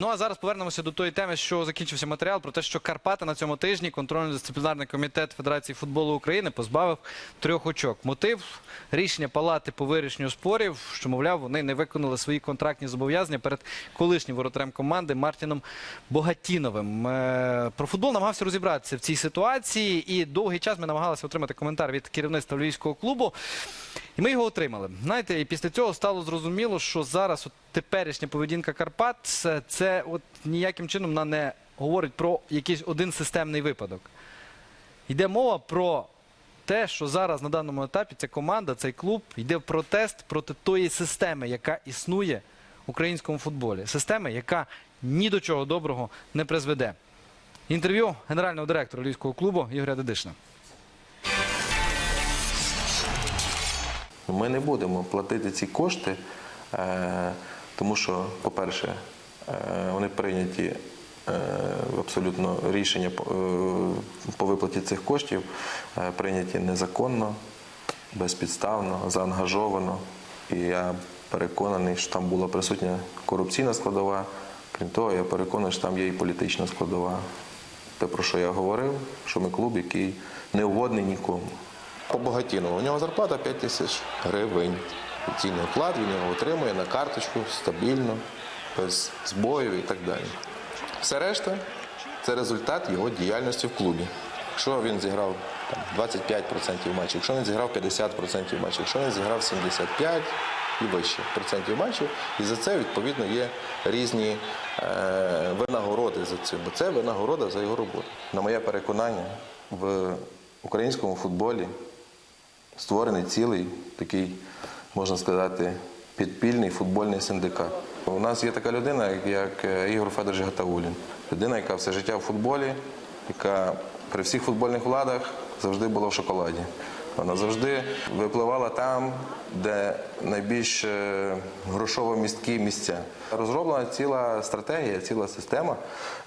Ну а зараз повернемося до тої теми, що закінчився матеріал про те, що Карпати на цьому тижні контрольно-дисциплінарний комітет Федерації футболу України позбавив трьох очок. Мотив рішення палати по вирішенню спорів, що мовляв, вони не виконали свої контрактні зобов'язання перед колишнім воротарем команди Мартіном Богатіновим. Е, Про футбол намагався розібратися в цій ситуації, і довгий час ми намагалися отримати коментар від керівництва львівського клубу. І ми його отримали. Знаєте, і після цього стало зрозуміло, що зараз теперішня поведінка Карпат це, от ніяким чином вона не говорить про якийсь один системний випадок. Йде мова про те, що зараз на даному етапі ця команда, цей клуб йде в протест проти тої системи, яка існує в українському футболі. Системи, яка ні до чого доброго не призведе. Інтерв'ю генерального директора львівського клубу Ігоря Дедишина. Ми не будемо платити ці кошти, е, тому що, по-перше, е, вони прийняті е, абсолютно рішення по- е, виплаті цих коштів прийняті незаконно, безпідставно, заангажовано. І я переконаний, що там була присутня корупційна складова. Крім того, я переконаний, що там є і політична складова. Те, про що я говорив, що ми клуб, який не угодний нікому. По Богатінову. У нього зарплата 5 тисяч гривень. Офіційний оклад він його отримує на карточку стабільно, без збоїв і так далі. Все решта це результат його діяльності в клубі. Якщо він зіграв там, 25% матчів, якщо він зіграв 50% матчів, якщо він зіграв 75% і вище процентів матчів, і за це відповідно є різні е, винагороди за це, бо це винагорода за його роботу. На моє переконання, в українському футболі створений цілий такий, можна сказати, підпільний футбольний синдикат. У нас є така людина, як- е, Ігор Федорович Гатаулін. Людина, яка все життя в футболі, яка при всіх футбольних владах завжди була в шоколаді. Вона завжди випливала там, де найбільш е, грошово місткі місця. Розроблена ціла стратегія, ціла система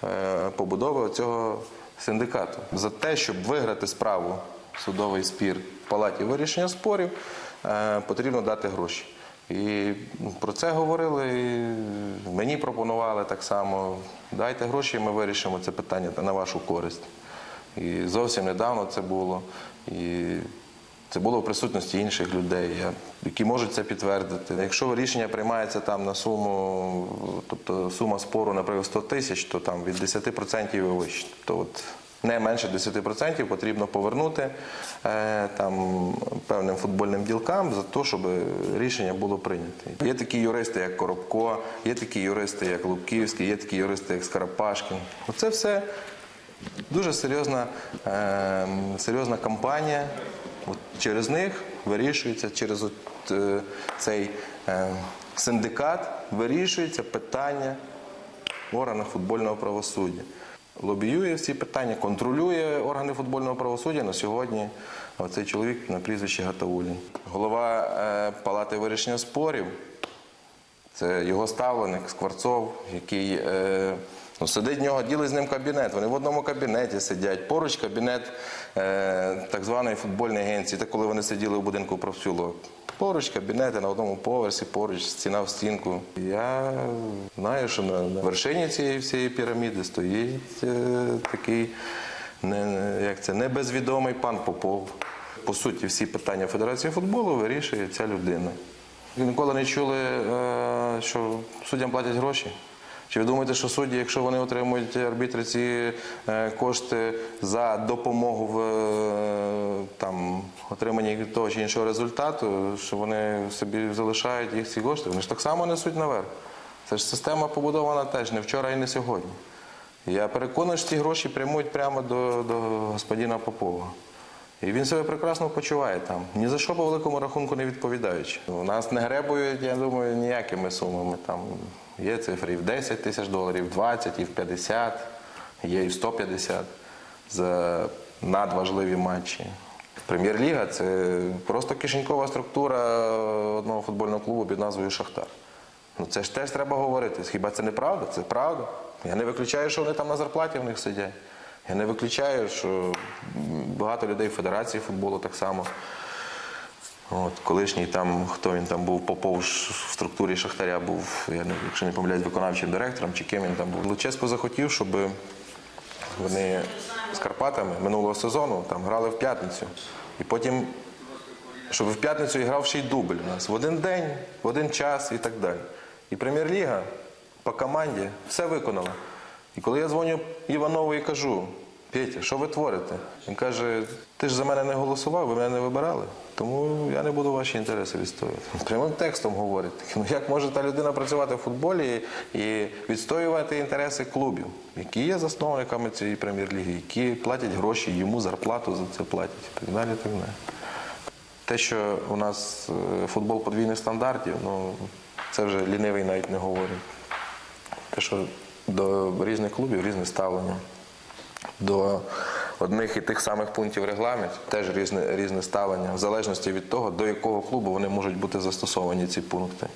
е, побудови цього синдикату. За те, щоб виграти справу, судовий спір в палаті вирішення спорів, потрібно дати гроші. І ну, про це говорили, мені пропонували так само. Дайте гроші, ми вирішимо це питання на вашу користь. І зовсім недавно це було. І це було в присутності інших людей, які можуть це підтвердити. Якщо рішення приймається там на суму, тобто сума спору, наприклад, 100 тисяч, то там від 10% і вище. То от не менше 10% потрібно повернути е, там, певним футбольним ділкам за те, щоб рішення було прийнято. Є такі юристи, як Коробко, є такі юристи, як Лубківський, є такі юристи, як Скарапашкін. Оце все Дуже серйозна, е, серйозна кампанія. От через них вирішується, через от, е, цей синдикат вирішується питання в органах футбольного правосуддя. Лобіює всі питання, контролює органи футбольного правосуддя на сьогодні. Оцей чоловік на прізвище Гатаулін. Голова е, палати вирішення спорів. Це його ставленик Скворцов, який е, ну, сидить в нього, ділить з ним кабінет. Вони в одному кабінеті сидять. Поруч кабінет е, так званої футбольної агенції, це коли вони сиділи в будинку профспілок. Поруч кабінети на одному поверсі, поруч стіна в стінку. Я знаю, що на, вершині цієї всієї піраміди стоїть е, такий не, як це, небезвідомий пан Попов. По суті, всі питання Федерації футболу вирішує ця людина. Ви ніколи не чули, е, що суддям платять гроші? Чи ви думаєте, що судді, якщо вони отримують арбітри ці е, кошти за допомогу в е, там, отриманні того чи іншого результату, що вони собі залишають їх ці кошти? Вони ж так само несуть наверх. Це ж система побудована теж не вчора і не сьогодні. Я переконаний, що ці гроші прямують прямо до, до господина Попова. І він себе прекрасно почуває там. Ні за що по великому рахунку не відповідаючи. У нас не гребують, я думаю, ніякими сумами. Там є цифри і в 10 тисяч доларів, в 20, і в 50, є і в 150 за надважливі матчі. Прем'єр-ліга це просто кишенькова структура одного футбольного клубу під назвою Шахтар. Ну це ж теж треба говорити. Хіба це не правда? Це правда. Я не виключаю, що вони там на зарплаті в них сидять. Я не виключаю, що багато людей в Федерації футболу так само От, колишній там, хто він там був, Попов в структурі Шахтаря був, я не, якщо не помиляюсь, виконавчим директором чи ким він там був. Луческо захотів, щоб вони з Карпатами минулого сезону там грали в п'ятницю. І потім, щоб в п'ятницю і грав ще й дубль у нас в один день, в один час і так далі. І прем'єр-ліга по команді все виконала. І коли я дзвоню Іванову і кажу, Петя, що ви творите? Він каже, ти ж за мене не голосував, ви мене не вибирали, тому я не буду ваші інтереси відстоювати. Прямим текстом говорить. Ну як може та людина працювати в футболі і відстоювати інтереси клубів, які є засновниками цієї прем'єр-ліги, які платять гроші, йому зарплату за це платять. І так далі, так далі. Те, що у нас е, футбол подвійних стандартів, ну це вже лінивий навіть не говорить. Те, що до різних клубів різне ставлення. До одних і тих самих пунктів регламенту теж різне, різне ставлення, в залежності від того, до якого клубу вони можуть бути застосовані ці пункти.